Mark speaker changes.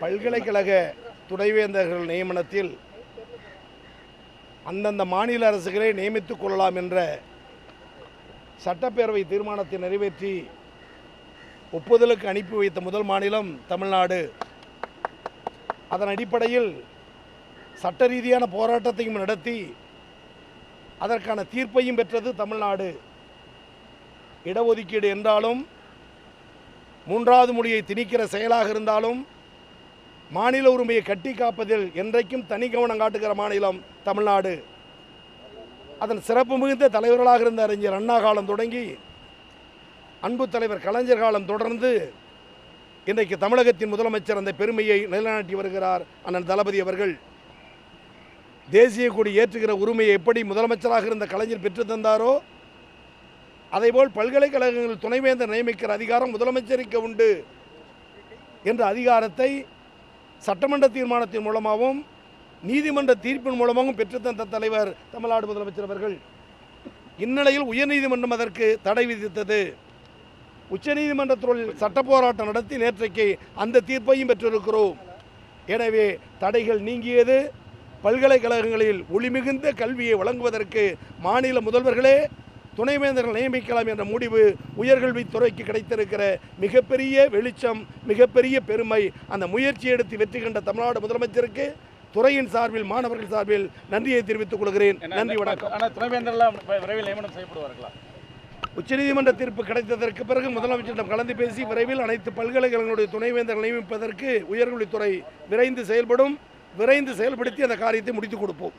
Speaker 1: பல்கலைக்கழக துணைவேந்தர்கள் நியமனத்தில் அந்தந்த மாநில அரசுகளே நியமித்துக் கொள்ளலாம் என்ற சட்டப்பேரவை தீர்மானத்தை நிறைவேற்றி ஒப்புதலுக்கு அனுப்பி வைத்த முதல் மாநிலம் தமிழ்நாடு. அதன் அடிப்படையில் சட்ட ரீதியான போராட்டத்தையும் நடத்தி அதற்கான தீர்ப்பையும் பெற்றது தமிழ்நாடு. இடஒதுக்கீடு என்றாலும் மூன்றாவது மொழியை திணிக்கிற செயலாக இருந்தாலும் மாநில உரிமையை கட்டி காப்பதில் என்றைக்கும் தனி கவனம் காட்டுகிற மாநிலம் தமிழ்நாடு. அதன் சிறப்பு மிகுந்த தலைவர்களாக இருந்த அறிஞர் அண்ணா காலம் தொடங்கி அன்பு தலைவர் கலைஞர் காலம் தொடர்ந்து இன்றைக்கு தமிழகத்தின் முதலமைச்சர் அந்த பெருமையை நிலைநாட்டி வருகிறார் அண்ணன் தளபதி அவர்கள். தேசிய கொடி ஏற்றுகிற உரிமையை எப்படி முதலமைச்சராக இருந்த கலைஞர் பெற்று தந்தாரோ அதேபோல் பல்கலைக்கழகங்கள் துணைவேந்தர் நியமிக்கிற அதிகாரம் முதலமைச்சருக்கு உண்டு என்ற அதிகாரத்தை சட்டமன்ற தீர்மானத்தின் மூலமாகவும் நீதிமன்ற தீர்ப்பின் மூலமாகவும் பெற்றுத்தந்த தலைவர் தமிழ்நாடு முதலமைச்சர் அவர்கள் இந்நிலையில் உயர்நீதிமன்றம் அதற்கு தடை விதித்தது. உச்சநீதிமன்றத்தில் சட்ட போராட்டம் நடத்தி நேற்றைக்கு அந்த தீர்ப்பையும் பெற்றிருக்கிறோம். எனவே தடைகள் நீங்கியது. பல்கலைக்கழகங்களில் ஒளிமிகுந்த கல்வியை வழங்குவதற்கு மாநில முதல்வர்களே துணைவேந்தர்கள் நியமிக்கலாம் என்ற முடிவு உயர்கல்வித்துறைக்கு கிடைத்திருக்கிற மிகப்பெரிய வெளிச்சம் மிகப்பெரிய பெருமை. அந்த முயற்சி எடுத்து வெற்றி கண்ட தமிழ்நாடு முதலமைச்சருக்கு துறையின் சார்பில் மாணவர்கள் சார்பில் நன்றியை தெரிவித்துக் கொள்கிறேன். நன்றி வணக்கம்.
Speaker 2: ஆனால் துணைவேந்தர்லாம் வி- விரைவில் நியமனம் செய்யப்படுவார்களா?
Speaker 1: உச்சநீதிமன்ற தீர்ப்பு கிடைத்ததற்கு பிறகு முதலமைச்சரிடம் கலந்து பேசி விரைவில் அனைத்து பல்கலைக்கழகங்களுடைய துணைவேந்தர் நியமிப்பதற்கு உயர்கல்வித்துறை விரைந்து செயல்படும். விரைந்து செயல்படுத்தி அந்த காரியத்தை முடித்துக் கொடுப்போம்.